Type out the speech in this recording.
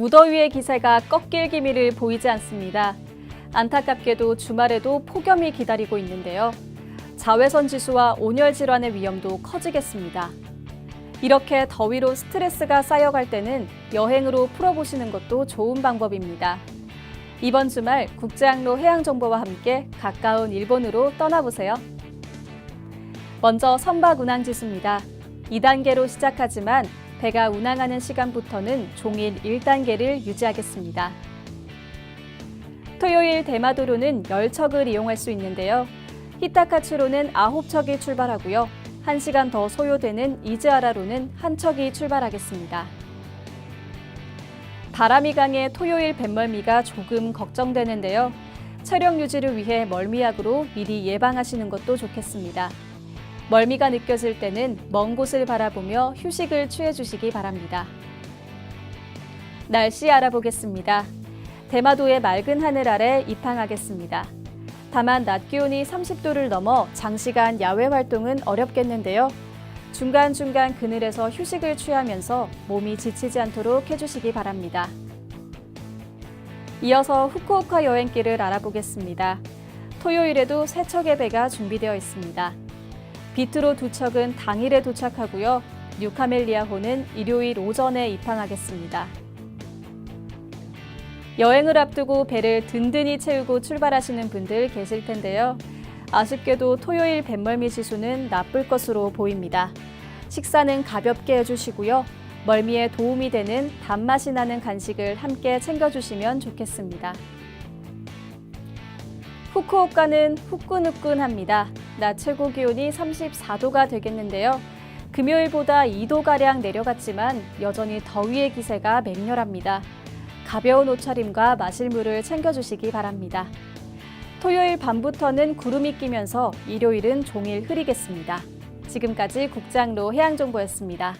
무더위의 기세가 꺾일 기미를 보이지 않습니다. 안타깝게도 주말에도 폭염이 기다리고 있는데요. 자외선 지수와 온열 질환의 위험도 커지겠습니다. 이렇게 더위로 스트레스가 쌓여갈 때는 여행으로 풀어보시는 것도 좋은 방법입니다. 이번 주말 국제항로 해양 정보와 함께 가까운 일본으로 떠나보세요. 먼저 선박 운항 지수입니다. 2단계로 시작하지만 배가 운항하는 시간부터는 종일 1단계를 유지하겠습니다. 토요일 대마도로는 10척을 이용할 수 있는데요. 히타카츠로는 9척이 출발하고요. 1시간 더 소요되는 이즈아라로는 한 척이 출발하겠습니다. 바람이 강해 토요일 뱃멀미가 조금 걱정되는데요. 체력 유지를 위해 멀미약으로 미리 예방하시는 것도 좋겠습니다. 멀미가 느껴질 때는 먼 곳을 바라보며 휴식을 취해 주시기 바랍니다. 날씨 알아보겠습니다. 대마도의 맑은 하늘 아래 입항하겠습니다. 다만 낮 기온이 30도를 넘어 장시간 야외 활동은 어렵겠는데요. 중간중간 그늘에서 휴식을 취하면서 몸이 지치지 않도록 해주시기 바랍니다. 이어서 후쿠오카 여행길을 알아보겠습니다. 토요일에도 세 척의 배가 준비되어 있습니다. 비트로 두 척은 당일에 도착하고요. 뉴카멜리아호는 일요일 오전에 입항하겠습니다. 여행을 앞두고 배를 든든히 채우고 출발하시는 분들 계실 텐데요. 아쉽게도 토요일 뱃멀미 지수는 나쁠 것으로 보입니다. 식사는 가볍게 해주시고요. 멀미에 도움이 되는 단맛이 나는 간식을 함께 챙겨주시면 좋겠습니다. 후쿠오카는 후끈후끈합니다. 낮 최고 기온이 34도가 되겠는데요. 금요일보다 2도가량 내려갔지만 여전히 더위의 기세가 맹렬합니다. 가벼운 옷차림과 마실 물을 챙겨주시기 바랍니다. 토요일 밤부터는 구름이 끼면서 일요일은 종일 흐리겠습니다. 지금까지 국장로 해양정보였습니다.